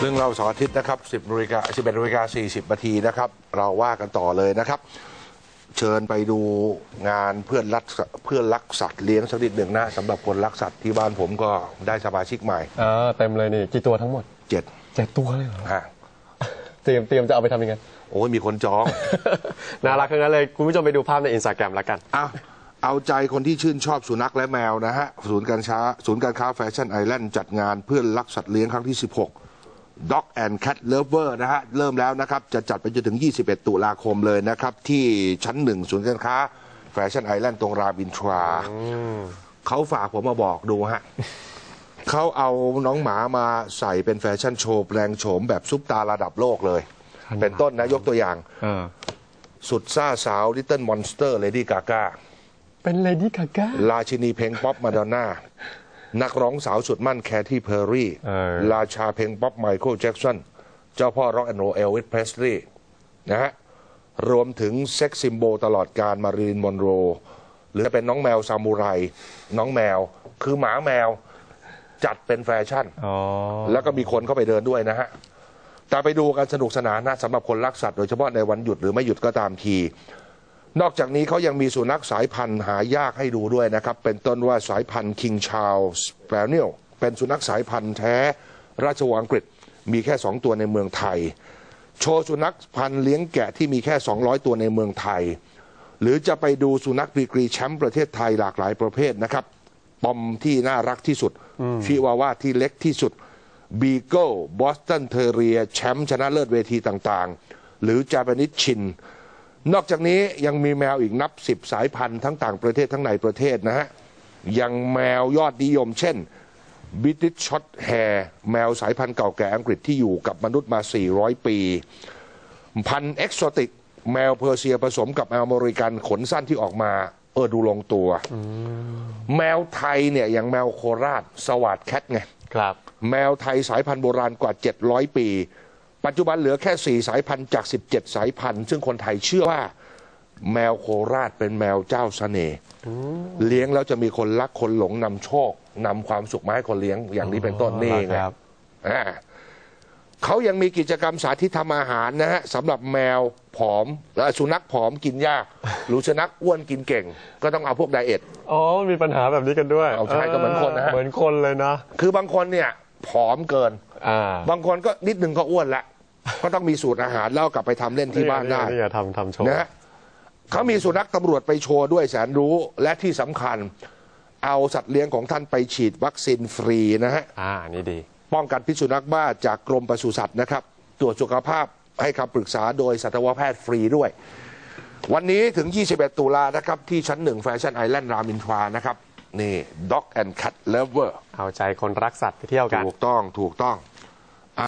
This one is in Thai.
เรื่องเราเสาร์อาทิตย์นะครับ 10นาฬิกา11นาฬิกา40นาทีนะครับ เราว่ากันต่อเลยนะครับ เชิญไปดูงานเพื่อนรักษเพื่อนรักสัตว์เลี้ยงสักนิดหนึ่งนะสำหรับคนรักสัตว์ที่บ้านผมก็ได้สมาชิกใหม่อ่าเต็มเลยนี่กี่ตัวทั้งหมดเจ็ดเจ็ดตัวเลยเหรอฮะเตรียมเตรียมจะเอาไปทำยังไงโอ้ยมีคนจอง น่ารักทั้งนั้นเลย คุณผู้ชมไปดูภาพในอินสตาแกรมแล้วกันเอาเอาใจคนที่ชื่นชอบสุนัขและแมวนะฮะศูนย์การค้าศูนย์การค้าแฟชั่นไอแลนด์จัดงานเพื่อนรักสัตว์เลี้ยงครั้งที่ 16 Dog and Cat Lover นะฮะ เริ่มแล้วนะครับ จะจัดไปจนถึง 21 ตุลาคมเลยนะครับ ที่ชั้นหนึ่งศูนย์การค้า แฟชั่นไอแลนด์ตรงรามอินทรา เขาฝากผมมาบอกดูฮะ เขาเอาน้องหมามาใส่เป็นแฟชั่นโชว์แปลงโฉมแบบซุปตาระดับโลกเลย เป็นต้นนะยกตัวอย่าง เออ สุดซ่าสาวลิตเติ้ลมอนสเตอร์เลดี้กากาเป็นเลดี้กาก้า ราชินีเพลงป๊อปมาดอนน่า นักร้องสาวสุดมั่นแคที่เพอร์รี่ เออ ราชาเพลงป๊อปไมเคิลแจ็กสัน เจ้าพ่อร็อกแอนด์โรเอลวิสเพรสลีย์นะฮะ รวมถึงเซ็กซิมโบลตลอดการมารีนมอนโร หรือจะเป็นน้องแมวซามูไร น้องแมว คือหมาแมวจัดเป็นแฟชั่น อ๋อ แล้วก็มีคนเข้าไปเดินด้วยนะฮะ แต่ไปดูกันสนุกสนานนะสำหรับคนรักสัตว์โดยเฉพาะในวันหยุดหรือไม่หยุดก็ตามที นอกจากนี้เขายังมีสุนัขสายพันธุ์หายากให้ดูด้วยนะครับ เป็นต้นว่าสายพันธุ์ King Charles Spaniel เป็นสุนัขสายพันธุ์แท้ ราชวงศ์อังกฤษมีแค่ 2 ตัวในเมืองไทย โชว์สุนัขพันธุ์เลี้ยงแกะที่มีแค่ 200 ตัวในเมืองไทย หรือจะไปดูสุนัขดีกรีแชมป์ประเทศไทยหลากหลายประเภทนะครับปอมที่น่ารักที่สุดชิวาว่าที่เล็กที่สุดบีเกิลบอสตันเทเรียแชมป์ชนะเลิศเวทีต่างๆ หรือจาปนิชชิน นอกจากนี้ยังมีแมวอีกนับสิบสายพันธุ์ทั้งต่างประเทศทั้งในประเทศนะฮะยังแมวยอดนิยม เช่นบิติชช็อตแฮร์แมวสายพันธุ์เก่าแก่อังกฤษที่อยู่กับมนุษย์มา 400 ปี พันธุ์เอ็กโซติก แมวเพอร์เซียผสมกับแมวอเมริกันขนสั้นที่ออกมาเออดูลงตัว แมวไทยเนี่ยอย่างแมวโคราชสวัสดแคทไงครับ แมวไทยสายพันธุ์โบราณกว่า 700 ปี ปัจจุบันเหลือแค่ 4 สายพันธุ์จาก 17 สายพันธุ์ ซึ่งคนไทยเชื่อว่าแมวโคราชเป็นแมวเจ้าเสน่ห์เลี้ยงแล้วจะมีคนรักคนหลงนำโชคนำความสุขมาให้คนเลี้ยงอย่างนี้เป็นต้นนี่ไง ครับ อ่าเขายังมีกิจกรรมสาธิตทำอาหารนะฮะสำหรับแมวผอมและสุนัขผอมกินยาก หรือสุนัขอ้วนกินเก่ง ก็ต้องเอาพวกไดเอท อ๋อมันมีปัญหาแบบนี้กันด้วยเอาใช่ก็เหมือนคนนะฮะ เหมือนคนเลยนะ คือบางคนเนี่ยผอมเกิน อ่า บางคนก็นิดนึงก็อ้วนละ ก็ต้องมีสูตรอาหารแล้วเอากลับไปทำเล่นที่บ้านได้ นี่ไงทำทำโชว์ นะฮะเขามีสุนัขตำรวจไปโชว์ด้วยแสนรู้และที่สำคัญ เอาสัตว์เลี้ยงของท่านไปฉีดวัคซีนฟรีนะฮะ อ่านี่ดี ป้องกันพิษสุนัขบ้าจากกรมปศุสัตว์นะครับ ตรวจสุขภาพให้คำปรึกษาโดยสัตวแพทย์ฟรีด้วย วันนี้ถึง 21 ตุลานะครับ ที่ชั้นหนึ่งแฟชั่นไอแลนด์รามินทรานะครับ นี่ Dog and Cat Lover เอาใจคนรักสัตว์ไปเที่ยวกัน ถูกต้องถูกต้องอะ